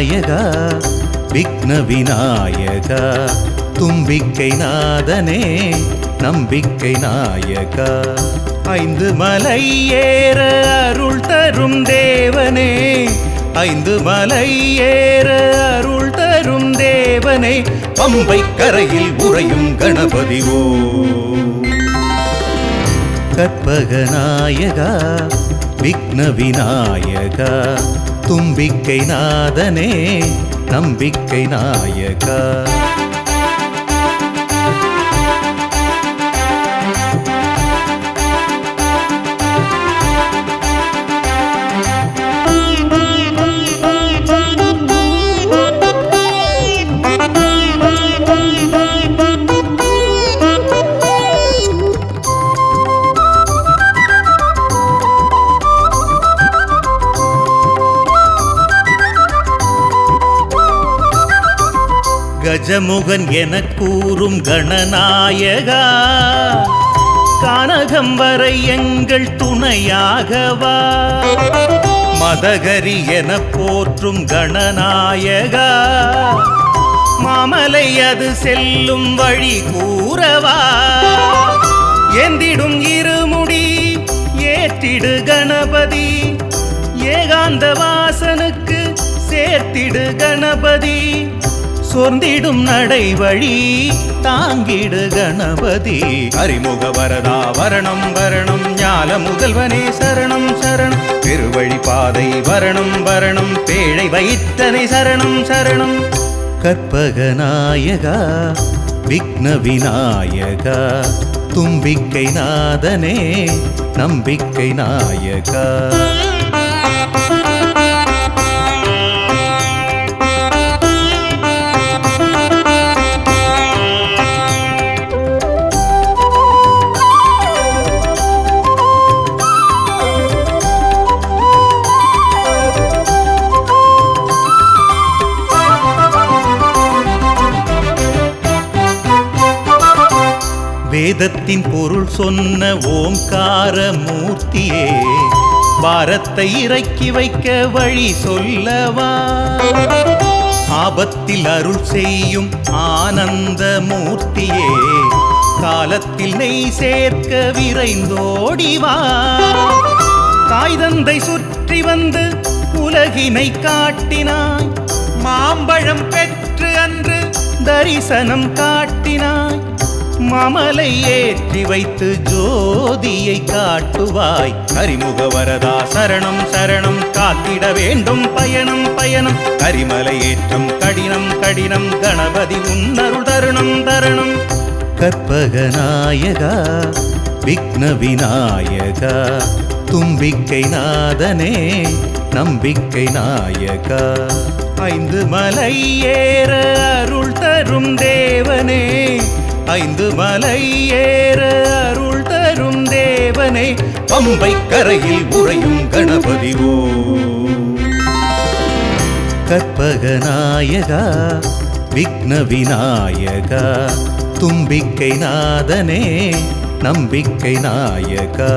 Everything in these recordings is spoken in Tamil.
நாயகா விக்ன விநாயகா தும்பிக்கை நாதனே நம்பிக்கை நாயகா. ஐந்து மலை ஏற அருள் தரும் தேவனே ஐந்து மலை ஏற அருள் தரும் தேவனே பம்பை கரையில் உறையும் கணபதிவோ கற்பகநாயகா விக்ன விநாயகா தும்பிக்கை நாதனே நம்பிக்கை நாயகா. கஜமுகன் என கூறும் கணநாயகா. கானகம் வரை எங்கள் துணையாகவா. மதகரி என போற்றும் கணநாயகா. மாமலை அது செல்லும் வழி கூறவா. எந்திடும் இருமுடி ஏற்றிடு கணபதி. ஏகாந்த வாசனுக்கு சேர்த்திடு கணபதி. சொர்ந்திடும் நடை வழி தாங்கிடு கணபதி. அறிமுக வரதா வரணம் வரணம். ஞால முதல்வனே சரணம் சரணம். பெருவழி பாதை வரணம் வரணம். பேழை வைத்தனை சரணம் சரணம். கற்பகநாயகா விக்ன விநாயகா. தும்பிக்கை நாதனே நம்பிக்கை நாயகா. வேதத்தின் பொருள் சொன்ன ஓம்கார மூர்த்தியே பாரத்தை இறக்கி வைக்க வழி சொல்லவா? ஆபத்தில் அருள் செய்யும் ஆனந்த மூர்த்தியே காலத்தில் நெய் சேர்க்க விரைந்தோடிவா தாய் தந்தை சுற்றி வந்து உலகினை காட்டினாய் மாம்பழம் பெற்று அன்று தரிசனம் காட்டினாய் மாமலை ஏற்றி வைத்து ஜோதியை காட்டுவாய். கரிமுக வரதா சரணம் சரணம் காத்திட வேண்டும். பயணம் பயணம். கரிமலை ஏற்றம் கடினம் கடினம். கணபதி உன்னருள் தருணம் தருணம். கற்பகநாயகா விக்ன விநாயகா தும்பிக்கை நாதனே நம்பிக்கை நாயகா. ஐந்து மலை ஏற அருள் தரும் தேவனே ஐந்து மலை ஏற அருள் தரும் தேவனை பம்பை கரையில் உறையும் கணபதிவோ கற்பகநாயகா விக்ன விநாயகா தும்பிக்கை நாதனே நம்பிக்கை நாயகா.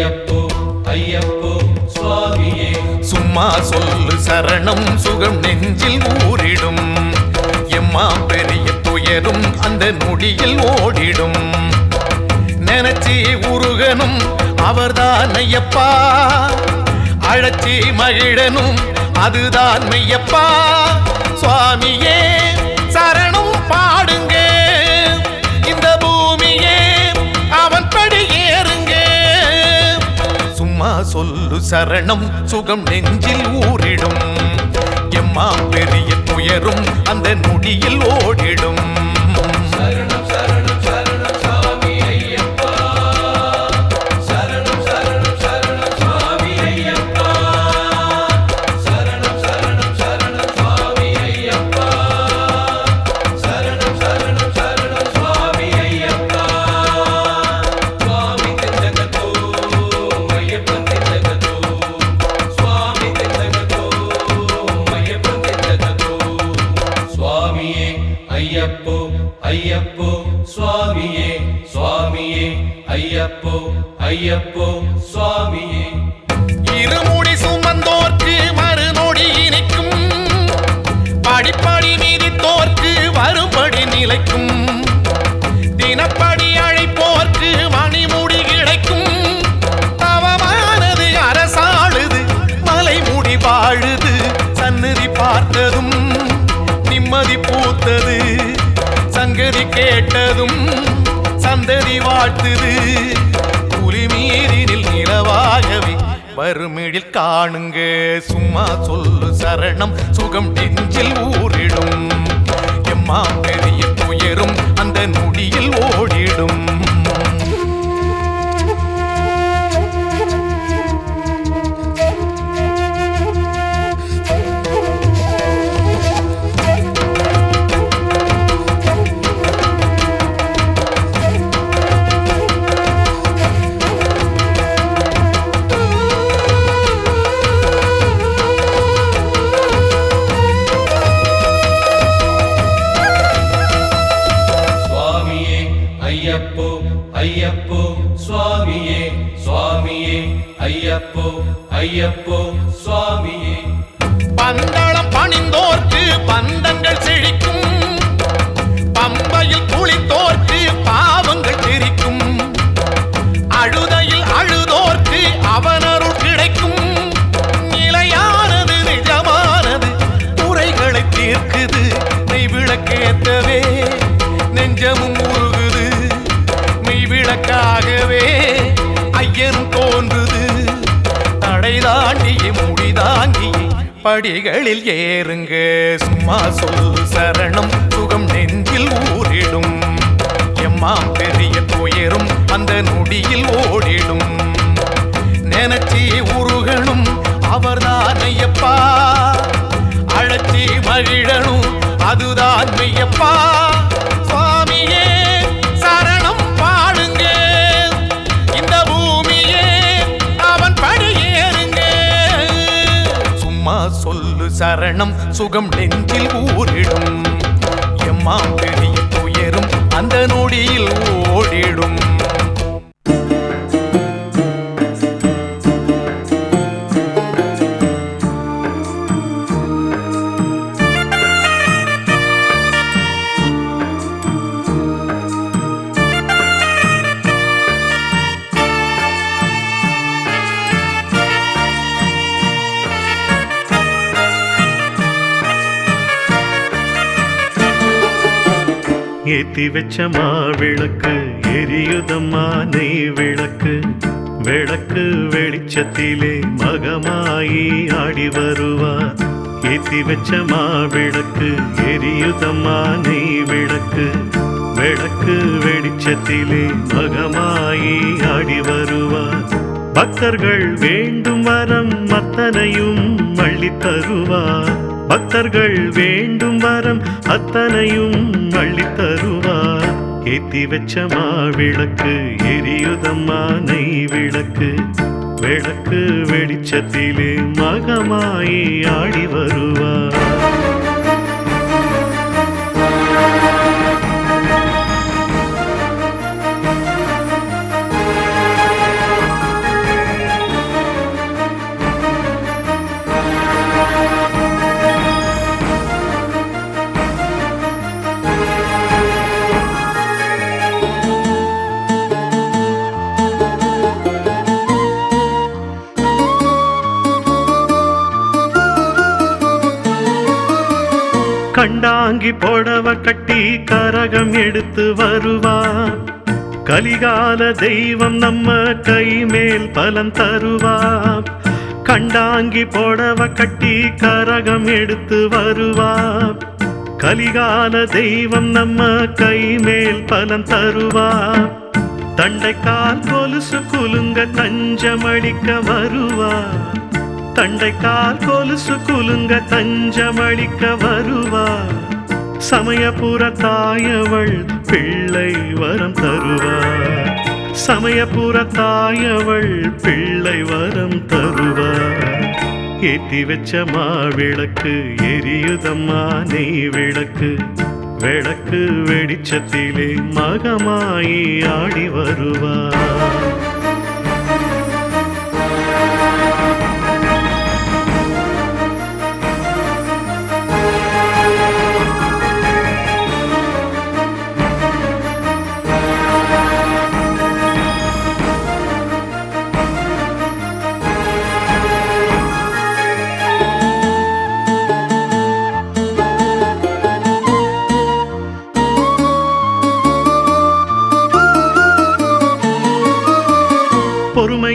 ஐயப்போ ஐயப்போ சுவாமியே. சும்மா சொல்லு சரணம் சுகம் நெஞ்சில் ஊறிடும். எம்மா பெரிய துயரும் அந்த நொடியில் ஓடிடும். நினைச்சி உருகனும் அவர்தான் ஐயப்பா. அழைச்சி மகிழனும் அதுதான் மெய்யப்பா. சுவாமியே. சொல்லு சரணம் சுகம் நெஞ்சில் ஊறிடும். எம்மா பெரிய துயரும் அந்த நொடியில் ஓடிடும். மறுமிழில் காணுங்க. சும்மா சொல்லு சரணம் சுகம் நெஞ்சில் ஊறிடும். எம்மா பெரிய துயரும் அந்த நொடியில் ஓடிடும். ஐயப்போ ஐயப்போ சுவாமியே. பந்தளம் பணிந்தோர்க்கு பந்தங்கள் படிகளில் ஏறுங்க. சும்மா சொல் சரணம் சுகம் நெஞ்சில் ஊறிடும். எம்மா பெரிய துயரும் அந்த நொடியில் ஓடிடும். நினைச்சி உருகணும் அவர்தான் ஐயப்பா. சரணம் சுகம் நெஞ்சில் ஊரிடும் எம்மாம் பெரிய துயரும் அந்த நொடியில் ஓடிடும். ஏத்தி வச்ச மாவிளக்கு எரியுதம்மா நெய் விளக்கு விளக்கு வெளிச்சத்திலே மகமாயி ஆடி வருவா. ஏத்தி வச்ச மாவிளக்கு எரியுதம்மா நெய் விளக்கு விளக்கு வெளிச்சத்திலே மகமாயி ஆடி வருவா. பக்தர்கள் வேண்டும் வரம் அத்தனையும் அள்ளித் தருவா. பக்தர்கள் வேண்டும் வரம் அத்தனையும் அள்ளித் தருவார் ஏத்தி வச்ச விளக்கு எரியுதம்மா நெய் விளக்கு விளக்கு வெளிச்சத்திலே மகமாயி ஆடி வருவார் கண்டாங்கி புடவ கட்டி கரகம் எடுத்து வருவார். கலிகால தெய்வம் நம்ம கை மேல் பலன் தருவார். கண்டாங்கி புடவ கட்டி கரகம் எடுத்து வருவார். கலிகால தெய்வம் நம்ம கை மேல் பலன் தருவார். தண்டைக்கால் கொலுசு குலுங்க தஞ்சமடிக்க வருவார். தண்டைக்கால் கொலுசு குலுங்க தஞ்சமளிக்க வருவார் சமயபுர தாயவள் பிள்ளை வரம் தருவார் சமயபுர தாயவள் பிள்ளை வரம் தருவார் ஏற்றி வச்ச மாவிளக்கு எரியுதம்மா நெய் விளக்கு. விளக்கு வெடிச்சத்திலே மகமாயி ஆடி வருவார்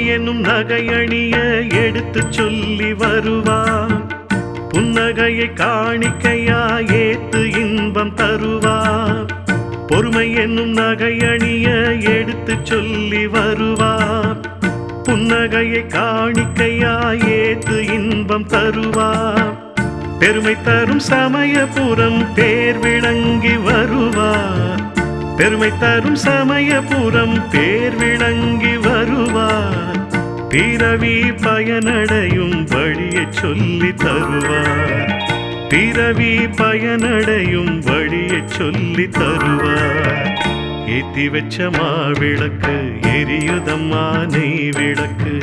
பொறுமை என்னும் நகையணிய எடுத்து சொல்லி வருவார் புன்னகையை காணிக்கையா ஏத்து இன்பம் தருவார் பொறுமை என்னும் நகையணிய எடுத்து சொல்லி வருவார் புன்னகையை காணிக்கையா ஏத்து இன்பம் தருவார் பெருமை தரும் சமயபுரம் பேர் விளங்கி வருவார் பெருமை தரும் சமயபுரம் பேர் விளங்கி வருவார் பிறவி பயனடையும் வழியை சொல்லி தருவார். பிறவி பயனடையும் வழியை சொல்லி தருவார். ஏத்தி வச்ச மாவிளக்கு எரியுதம்மா நெய் விளக்கு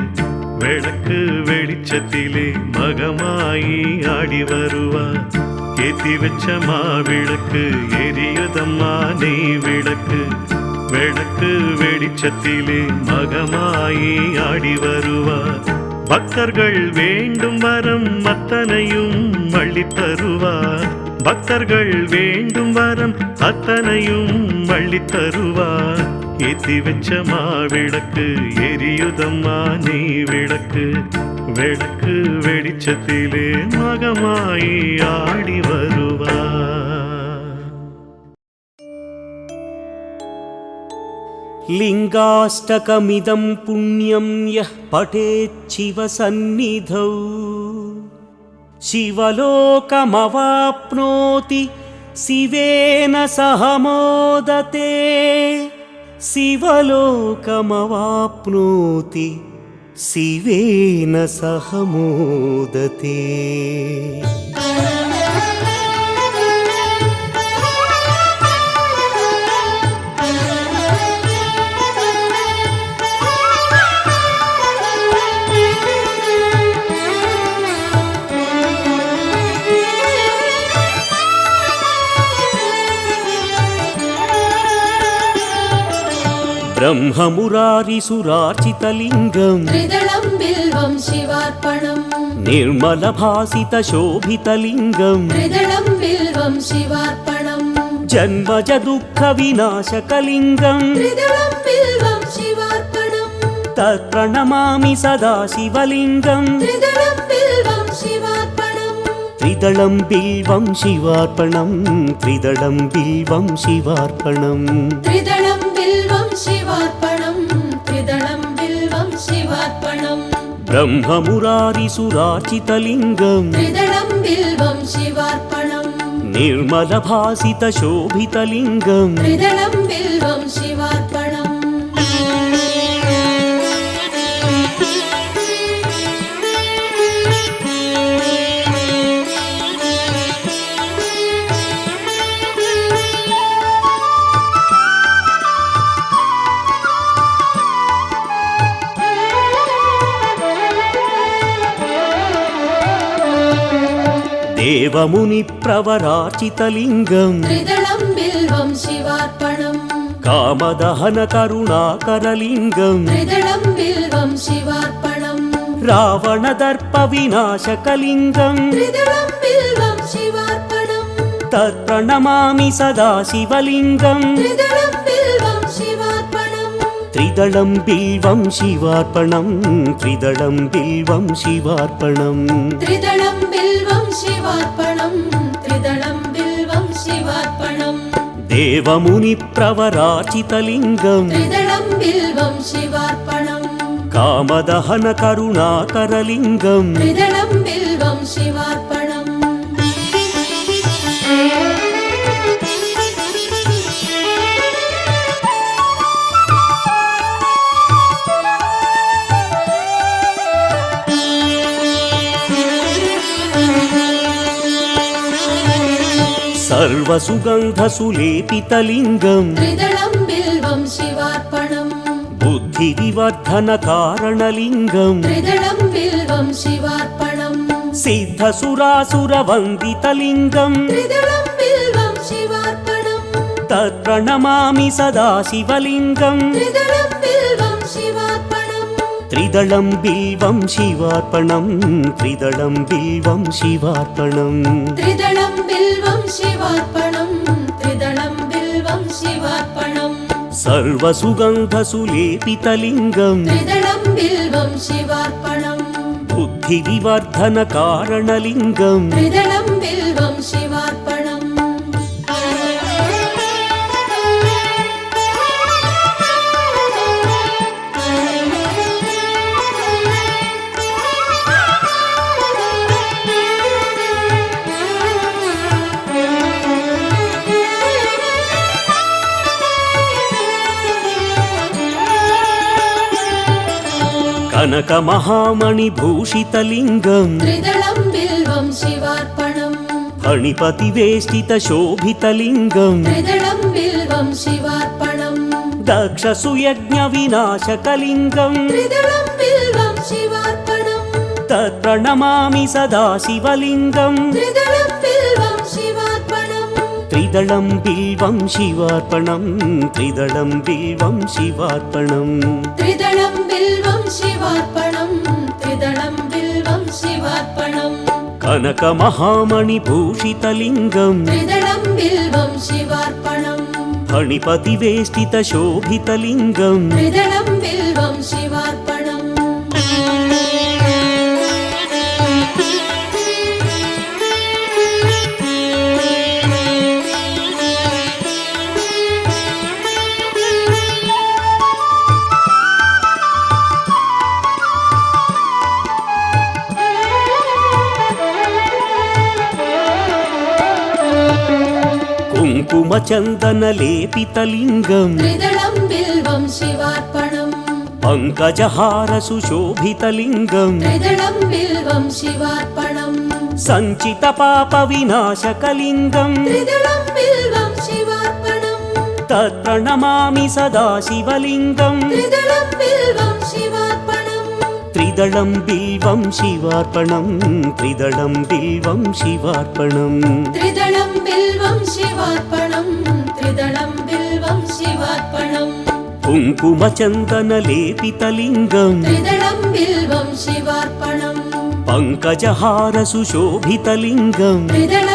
விளக்கு வெளிச்சத்திலே மகமாயி ஆடி வருவார். ஏத்தி வச்ச மாவிளக்கு எரியுதம்மா நெய் விளக்கு விளக்கு வெளிச்சத்திலே மகமாயி ஆடி வருவார். பக்தர்கள் வேண்டும் வரம் அத்தனையும் அள்ளித் தருவார். பக்தர்கள் வேண்டும் வரம் அத்தனையும் அள்ளித் தருவார். ஏத்தி வச்ச மாவிளக்கு எரியுதம்மா நீ விளக்கு. விளக்கு வெளிச்சத்திலே மகமாயி ஆடி வருவார். लिङ्गाष्टकमिदं पुण्यं यः पठेच्छिवसन्निधौ शिवलोकमवाप्नोति शिवेन सह मोदते शिवलोकमवाप्नोति शिवेन सह मोदते బ్రహ్మమురారిసురార్చితలింగం త్రిదళం బిల్వం శివార్పణం. నిర్మల భాసిత శోభితలింగం త్రిదళం బిల్వం శివార్పణం. జన్మజ దుఃఖ వినాశకలింగం బిల్వం శివార్పణం. తత్ప్రణమామి సదా త్రిదళం బిల్వం శివార్పణం. త్రిదళం బిల్వం శివార్పణం. త్రిదళం బిల్వం శివార్పణం. शिवार्पणम् बिल्वं शिवार्पणम् ब्रह्ममुरारिसुरार्चितलिङ्गम्। त्रिदलं बिल्वं शिवार्पणम् निर्मलभासितशोभितलिङ्गम्। बिल्वं தேவமுனி பிரவராச்சிதலிங்கம் త్రిదళం బిల్వం శివార్పణం காமதஹன கருணாகரலிங்கம் త్రిదళం బిల్వం శివార్పణం ராவணதர்ப்ப விநாசகலிங்கம் త్రిదళం బిల్వం శివార్పణం சதா சிவலிங்கம் త్రిదళం பில்வம் சிவார்ப்பணம் த்ரிதளம் பில்வம் சிவார்ப்பணம் త్రిదళ शिवार्पणम् त्रिदलं बिल्वं शिवार्पणम् देवमुनिप्रवरार्चितलिङ्गम् त्रिदलं बिल्वं शिवार्पणम् कामदहनकरुणाकरलिङ्गम् त्रिदलं అపూర్వ సుగంధ సులేపితలింగం త్రిదళం బిల్వం శివార్పణం బుద్ధి వివర్ధన కారణలింగం త్రిదళం సిద్ధ సురాసుర వందితలింగం త్రిదళం బిల్వం త్రిదళం బిల్వం శివార్పణం త్రిదళం బిల్వం శివార్పణం త్రిదళం शिवार्पणम् त्रिदलं बिल्वं शिवार्पणम् सर्वसुगन्धसुलेपितलिङ्गम् त्रिदलं बिल्वं शिवार्पणम् बुद्धिविवर्धनकारणलिङ्गम् त्रिदलं కనక మహామణి భూషితలింగం త్రిదళం బిల్వం శివార్పణం ఫణిపతి వేష్టిత శోభితలింగం దక్ష సుయజ్ఞ వినాశకలింగం త్రిదళం బిల్వం త్రిదళం బిల్వం శివార్పణం త్రిదళం బిల్వం శివార్పణం త్రిదళం బిల్వం शिवार्पणम् त्रिदलं बिल्वं शिवार्पणम्। कनकमहामणिभूषितलिङ्गम्। त्रिदलं बिल्वं शिवार्पणम्। फणिपतिवेष्टितशोभितलिङ्गम् त्रिदलं बिल्वं कुङ्कुमचन्दनलेपितलिङ्गम् त्रिदलं बिल्वं शिवार्पणम्। त्रिदलं बिल्वं शिवार्पणम्। सञ्चितपापविनाशकलिङ्गम् त्रिदलं बिल्वं शिवार्पणम्। तत्प्रणमामि सदा शिवलिङ्गम्। त्रिदलं बिल्वं शिवार्पणम्। त्रिदलं बिल्वं शिवार्पणम्। त्रिदलं बिल्वं शिवार्पणम् कुङ्कुमचन्दनलेपितलिङ्गम् त्रिदलं बिल्वं शिवार्पणम् पङ्कजहारसुशोभितलिङ्गम् त्रिदलं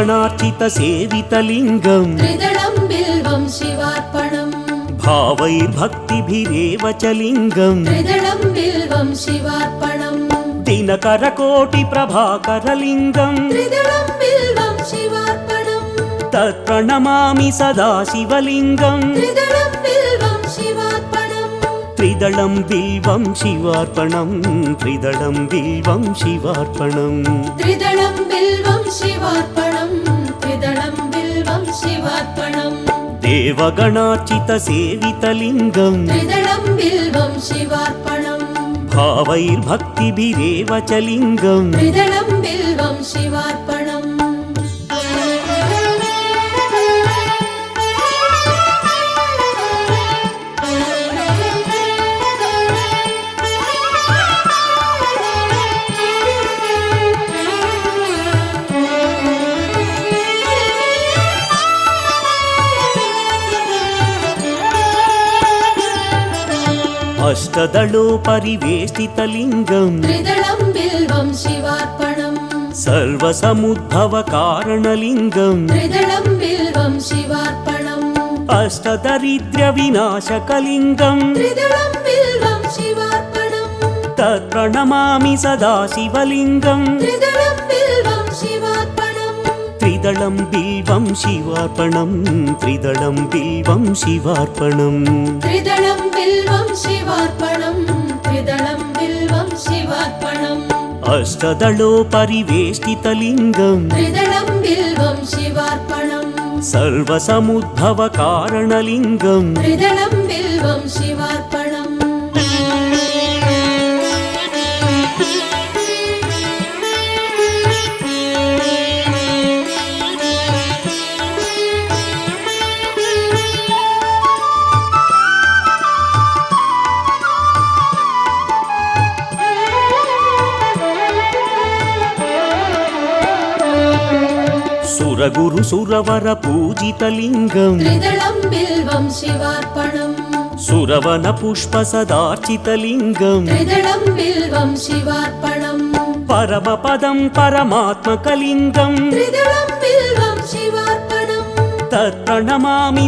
देवगणार्चित सेवितलिङ्गम् त्रिदलं बिल्वं शिवार्पणम् भावैर्भक्तिभिरेव च लिङ्गम् त्रिदलं बिल्वं शिवार्पणम् दिनकरकोटिप्रभाकरलिङ्गम् त्रिदलं बिल्वं शिवार्पणम् तत्प्रणमामि सदा शिवलिङ्गम् त्रिदलं बिल्वं शिवार्पणम् त्रिदलं बिल्वं शिवार्पणम् त्रिदलं बिल्वं शिवार्पणम् त्रिदलं देवगणार्चित सेवितलिङ्गम् त्रिदलं बिल्वं शिवार्पणम् भावैर्भक्तिभिरेव च लिङ्गम् त्रिदलं बिल्वं शिवार्पणम् அஷ்டதளோ பரிவேஷ்டிதலிங்கம் த்ரிதளம் பில்வம் சிவார்ப்பணம் சர்வசமுத்தவ காரணலிங்கம் த்ரிதளம் விநாசகலிங்கம் தத் பிரணமாமி சதா ത്രിതളം ബിൽവം ശിവാർപ്പണം ത്രിതളം ബിൽവം ശിവാർപ്പണം ത്രിതളം ബിൽവം ശിവാർപ്പണം ത്രിതളം ബിൽവം ശിവാർപ്പണം അഷ്ടദളോ പരിവേഷ്ടിതലിംഗം ത്രിതളം ബിൽവം ശിവാർപ്പണം സർവസമുദ്ഭവ കാരണലിംഗം ത്രിതളം ബിൽവം ശിവ சுரகுரு சுரவர பூஜிதலிங்கம் பில்வம் சிவார்ப்பணம் சுரவன புஷ்ப சதார்ச்சிதலிங்கம் பில்வம் சிவார்ப்பணம் பரமபதம் பரமாத்மகலிங்கம் பில்வம் சிவார்ப்பணம் தத்ரணமாமி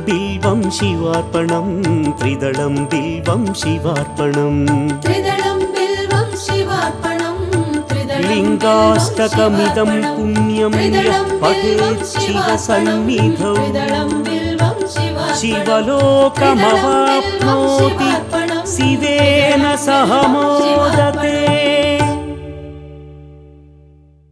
பில்வம் சிவார்ப்பணம் ത്രിദളം ബിൽവം ശിവാർപ്പണം. ത്രിദളം लिङ्गाष्टकमिदं पुण्यं यः पठेत् शिवसन्निधौ त्रिदलं बिल्वं शिवार्पणम् शिवलोकमवाप्नोति शिवेन सह मोदते